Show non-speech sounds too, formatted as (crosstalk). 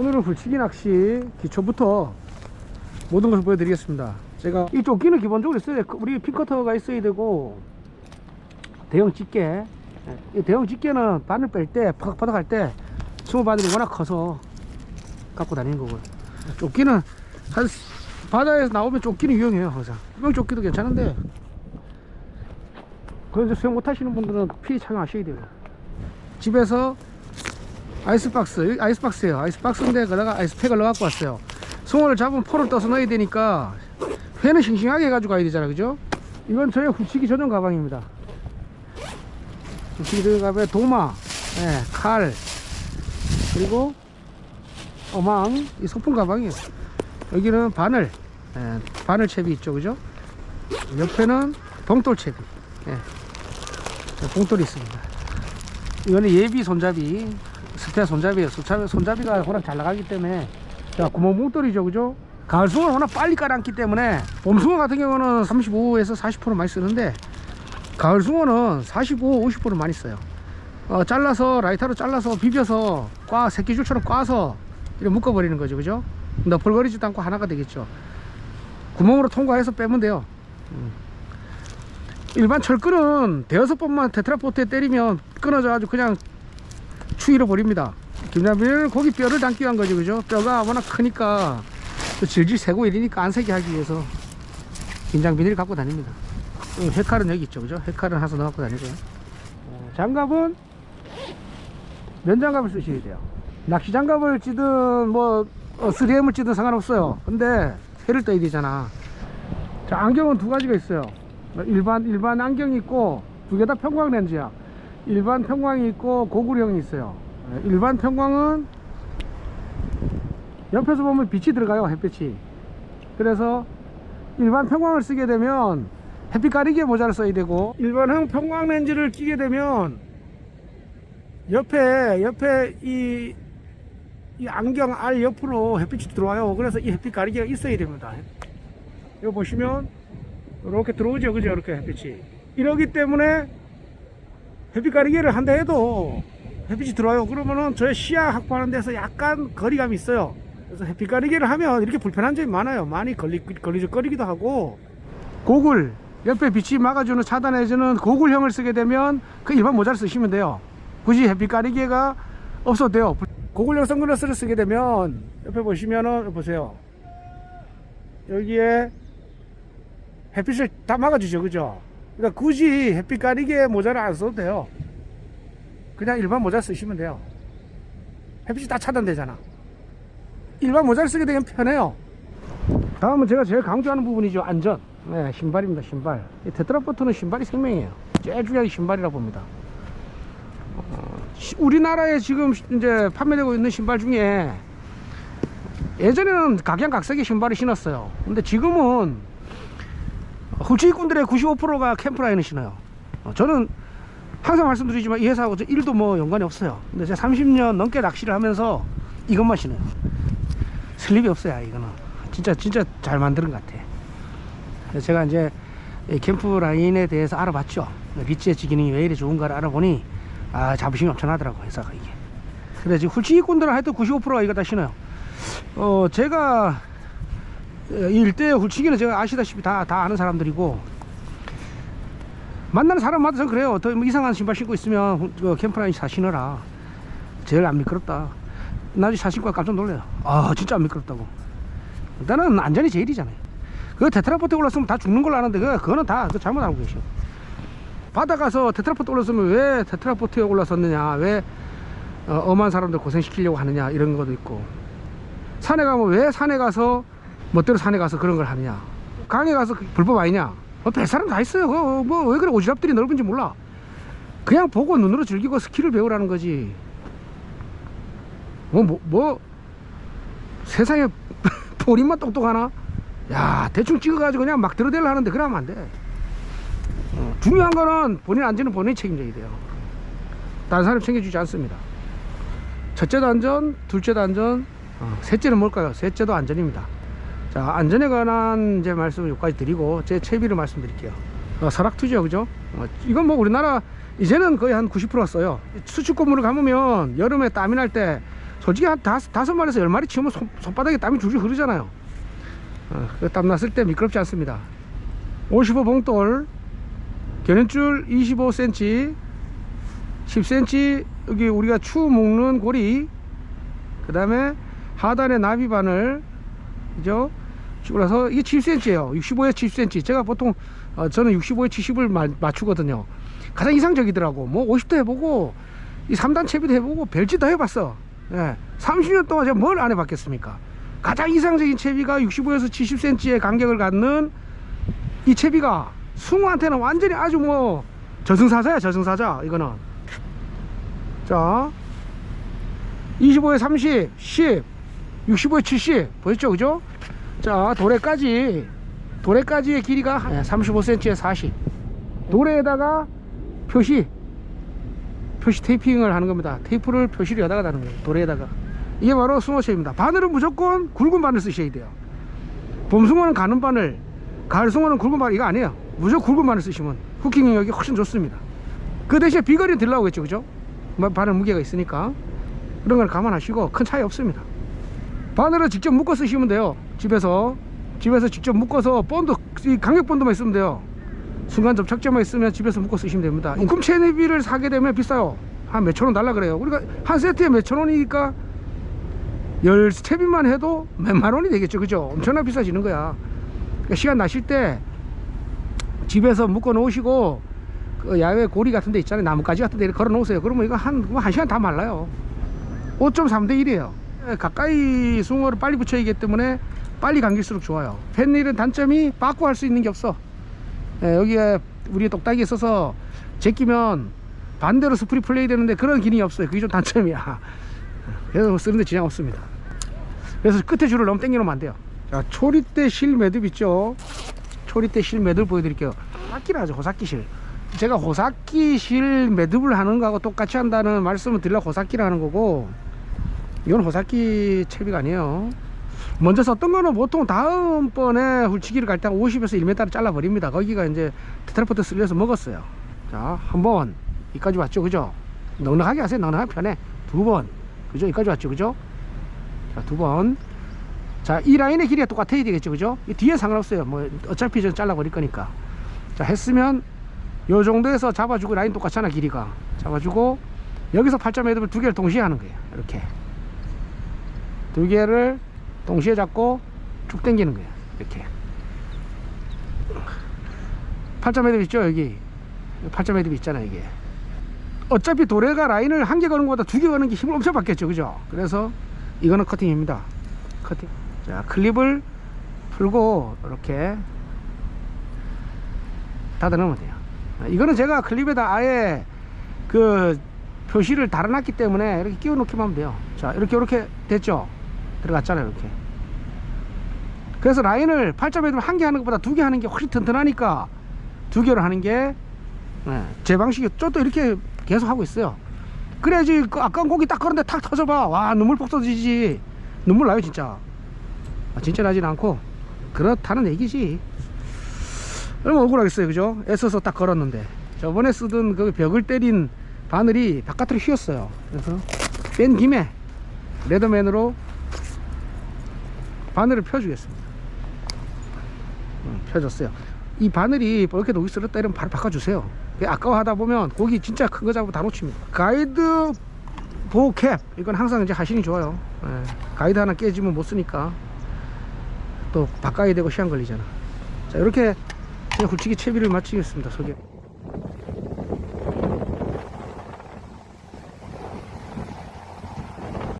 오늘은 굴치기 낚시 기초부터 모든 것을 보여드리겠습니다. 제가 이 조끼는 기본적으로 있어야 돼. 우리 핀커터가 있어야 되고 대형 집게 예, 이 대형 집게는 바늘 뺄 때 파닥파닥 할 때 스무 바늘이 워낙 커서 갖고 다니는 거고요. 조끼는 한 바다에서 나오면 조끼는 유용해요 항상. 수영 조끼도 괜찮은데 그런데 수영 못하시는 분들은 필히 착용하셔야 돼요. 집에서 아이스박스 여기 아이스박스예요. 아이스박스인데 거기다가 아이스팩을 넣어갖고 왔어요. 송어를 잡으면 포를 떠서 넣어야 되니까 회는 싱싱하게 해가지고 가야 되잖아 그죠? 이건 저의 후치기 전용 가방입니다. 후치기 전용 가방에 도마 예, 칼 그리고 어망 이 소품 가방이에요. 여기는 바늘 예, 바늘 채비 있죠 그죠? 옆에는 봉돌 채비 예, 봉돌이 있습니다. 이거는 예비 손잡이 스페어 손잡이에요. 손잡이, 손잡이가 워낙 잘 나가기 때문에. 자 구멍 뭉돌이죠 그죠? 가을숭어는 워낙 빨리 깔아앉기 때문에 봄숭어 같은 경우는 35에서 40% 많이 쓰는데 가을숭어는 45, 50% 많이 써요. 어, 잘라서 라이터로 잘라서 비벼서 꽉 새끼줄처럼 꽈서 이렇게 묶어버리는 거죠 그죠? 너풀거리지도 않고 하나가 되겠죠. 구멍으로 통과해서 빼면 돼요. 음. 일반 철끈은 대여섯 번만 테트라포트에 때리면 끊어져 가지고 그냥 추위로 버립니다. 김장비를 고기 뼈를 담기 위한 거죠, 그죠? 뼈가 워낙 크니까 또 질질 새고 이러니까 안 새게 하기 위해서 김장 비닐을 갖고 다닙니다. 어, 회칼은 여기 있죠, 그죠? 회칼은 하서 넣고 다니고요. 어, 장갑은 면장갑을 쓰셔야 돼요. 낚시 장갑을 찌든 뭐 어, 3M을 찌든 상관없어요. 근데 회를 떠야 되잖아. 자, 안경은 두 가지가 있어요. 일반 일반 안경이 있고 두 개 다 평광 렌즈야. 일반 평광이 있고 고구려형이 있어요. 예, 일반 평광은 옆에서 보면 빛이 들어가요, 햇빛이. 그래서 일반 평광을 쓰게 되면 햇빛 가리개 모자를 써야 되고 일반형 평광 렌즈를 끼게 되면 옆에 옆에 이, 이 안경 알 옆으로 햇빛이 들어와요. 그래서 이 햇빛 가리개가 있어야 됩니다. 이거 보시면 이렇게 들어오죠, 그죠? 이렇게 햇빛이. 이러기 때문에 햇빛 가리개를 한다 해도 햇빛이 들어와요. 그러면은 저의 시야 확보하는 데서 약간 거리감이 있어요. 그래서 햇빛 가리개를 하면 이렇게 불편한 점이 많아요. 많이 걸리, 걸리적거리기도 하고. 고글, 옆에 빛이 막아주는 차단해주는 고글형을 쓰게 되면 그 일반 모자를 쓰시면 돼요. 굳이 햇빛 가리개가 없어도 돼요. 고글형 선글라스를 쓰게 되면 옆에 보시면은 보세요. 여기에 햇빛을 다 막아주죠. 그죠? 그러니까 굳이 햇빛 가리개 모자를 안 써도 돼요. 그냥 일반 모자 쓰시면 돼요. 햇빛이 다 차단되잖아. 일반 모자를 쓰게 되면 편해요. 다음은 제가 제일 강조하는 부분이죠. 안전. 네, 신발입니다. 신발. 이 테트라포트는 신발이 생명이에요. 제일 중요한 게 신발이라 봅니다. 어, 시- 우리나라에 지금 이제 판매되고 있는 신발 중에 예전에는 각양각색의 신발을 신었어요. 근데 지금은 훌치기꾼들의 95%가 캠프라인을 신어요. 어, 저는 항상 말씀드리지만 이 회사하고 저 일도 뭐 연관이 없어요. 근데 제가 30년 넘게 낚시를 하면서 이것만 신어요. 슬립이 없어요, 이거는. 진짜, 진짜 잘 만드는 것 같아. 제가 이제 이 캠프라인에 대해서 알아봤죠. 리치엣지 기능이 왜 이리 좋은가를 알아보니, 아, 자부심이 엄청나더라고, 회사가 이게. 그래, 지금 훌치기꾼들은 하여튼 95%가 이거 다 신어요. 어, 제가 이 일대 훌치기는 제가 아시다시피 다, 다 아는 사람들이고. 만나는 사람마다 전 그래요. 더뭐 이상한 신발 신고 있으면 후- 그 캠프라인 사 신어라. 제일 안 미끄럽다. 나중에 사 신고 깜짝 놀래요. 아 진짜 안 미끄럽다고. 일단은 안전이 제일이잖아요. 그 테트라포트 올랐으면 다 죽는 걸로 아는데 그, 그거는 다 그거 잘못 알고 계셔. 바다 가서 테트라포트 올랐으면 왜 테트라포트에 올라섰느냐 왜 어, 엄한 사람들 고생시키려고 하느냐 이런 것도 있고. 산에 가면 왜 산에 가서 멋대로 산에 가서 그런 걸 하느냐. 강에 가서 그 불법 아니냐. 어, 별 사람 다 있어요. 뭐왜 그래. 오지랖들이 넓은지 몰라. 그냥 보고 눈으로 즐기고 스킬을 배우라는 거지. 뭐 뭐 뭐, 세상에 (laughs) 본인만 똑똑하나? 야 대충 찍어가지고 그냥 막 들어대려 하는데 그러면 안돼. 어, 중요한 거는 본인 안전은 본인이 책임져야 돼요. 다른 사람 챙겨주지 않습니다. 첫째도 안전 둘째도 안전. 어, 셋째는 뭘까요? 셋째도 안전입니다. 자, 안전에 관한 이제 말씀을 여기까지 드리고 제 채비를 말씀드릴게요. 어, 설악투죠, 그죠? 어, 이건 뭐 우리나라 이제는 거의 한 90%가 써요. 수축 건물을 가보면 여름에 땀이 날 때 솔직히 한 다섯, 다섯 마리에서 열 마리 치우면 손, 손바닥에 땀이 줄줄 흐르잖아요. 어, 그땀 났을 때 미끄럽지 않습니다. 55 봉돌, 견연줄 25cm, 10cm 여기 우리가 추 묶는 고리, 그 다음에 하단에 나비 바늘, 그죠? 그래서 이게 70cm예요. 65에 70cm. 제가 보통 어, 저는 65에 70을 맞추거든요. 가장 이상적이더라고. 뭐 50도 해보고 이 3단 채비도 해보고 별짓 다 해봤어. 예. 30년 동안 제가 뭘 안 해봤겠습니까? 가장 이상적인 채비가 65에서 70cm의 간격을 갖는 이 채비가 숭어한테는 완전히 아주 뭐 저승사자야 저승사자 이거는 자 25에 30 10 65에 70 보였죠 그죠 자 도래까지. 도래까지의 길이가 35cm에 40 도래에다가 표시 표시 테이핑을 하는 겁니다. 테이프를 표시를 여다가 다는 거예요 도래에다가. 이게 바로 숭어채입니다. 바늘은 무조건 굵은 바늘 쓰셔야 돼요. 봄숭어는 가는 바늘 가을숭어는 굵은 바늘 이거 아니에요. 무조건 굵은 바늘 쓰시면 후킹 능력이 훨씬 좋습니다. 그 대신에 비거리는 덜 나오겠죠 그죠? 뭐 바늘 무게가 있으니까. 그런 걸 감안하시고 큰 차이 없습니다. 바늘을 직접 묶어 쓰시면 돼요 집에서 집에서 직접 묶어서 본드 이 간격 본드만 있으면 돼요. 순간 접착제만 있으면 집에서 묶어 쓰시면 됩니다. 묶음 체내비를 사게 되면 비싸요. 한 몇천 원 달라 그래요. 우리가 한 세트에 몇천 원이니까 열 채비만 해도 몇만 원이 되겠죠. 그죠? 엄청나 비싸지는 거야. 그러니까 시간 나실 때 집에서 묶어 놓으시고 그 야외 고리 같은 데 있잖아요. 나뭇가지 같은 데 걸어 놓으세요. 그러면 이거 한, 뭐한 시간 다 말라요. 5.3 대 1이에요. 가까이 숭어를 빨리 붙여야기 때문에 빨리 감길수록 좋아요. 펜일은 단점이 빠꾸 할 수 있는 게 없어. 예, 여기에 우리 똑딱이 있어서 제끼면 반대로 스프리 플레이 되는데 그런 기능이 없어요. 그게 좀 단점이야. 그래서 쓰는데 지장 없습니다. 그래서 끝에 줄을 너무 당겨놓으면 안 돼요. 자 초리대 실 매듭 있죠? 초리대 실 매듭 보여드릴게요. 호삭기라 하죠 호삭기 실. 제가 호삭기 실 매듭을 하는 거하고 똑같이 한다는 말씀을 드리려 호삭기라 하는 거고 이건 호삭기 채비가 아니에요 먼저 썼던 거는 보통 다음번에 훌치기를 갈때 50에서 1m를 잘라 버립니다. 거기가 이제 테트라포트 쓸려서 먹었어요. 자 한번. 여기까지 왔죠 그죠? 넉넉하게 하세요. 넉넉하게 편해 두 번. 그죠? 여기까지 왔죠 그죠? 자 두 번. 자 이 라인의 길이가 똑같아야 되겠죠 그죠? 이 뒤에 상관없어요. 뭐 어차피 전 잘라 버릴 거니까. 자 했으면 요 정도에서 잡아주고 라인 똑같잖아 길이가. 잡아주고 여기서 팔자 매듭을 두 개를 동시에 하는 거예요. 이렇게. 두 개를 동시에 잡고 쭉 당기는 거예요 이렇게. 팔자 매듭 있죠 여기? 팔자 매듭 있잖아요 이게. 어차피 도래가 라인을 한 개 거는 것보다 두 개 거는 게 힘을 엄청 받겠죠 그죠? 그래서 이거는 커팅입니다. 커팅. 자 클립을 풀고 이렇게 닫아 넣으면 돼요. 이거는 제가 클립에다 아예 그 표시를 달아놨기 때문에 이렇게 끼워 놓기만 하면 돼요. 자 이렇게 이렇게 됐죠 들어갔잖아요 이렇게. 그래서 라인을 팔자 매듭 한개 하는 것보다 두 개 하는 게 훨씬 튼튼하니까 두 개로 하는 게 제 방식이 또 이렇게 계속 하고 있어요. 그래야지 그 아까운 고기 딱 그런데 탁 터져봐. 와 눈물 폭 터지지. 눈물 나요 진짜. 아, 진짜 나진 않고. 그렇다는 얘기지. 얼마나 억울하겠어요 그죠? 애써서 딱 걸었는데. 저번에 쓰던 그 벽을 때린 바늘이 바깥으로 휘었어요. 그래서 뺀 김에 레더맨으로 바늘을 펴주겠습니다. 음, 펴줬어요. 이 바늘이 이렇게 녹이 쓸었다 이러면 바로 바꿔주세요. 아까워 하다 보면 고기 진짜 큰 거 잡으면 다 놓칩니다. 가이드 보캡 이건 항상 이제 하시니 좋아요. 예, 가이드 하나 깨지면 못 쓰니까 또 바꿔야 되고 시간 걸리잖아. 자 이렇게 그냥 굵치기 채비를 마치겠습니다. 소개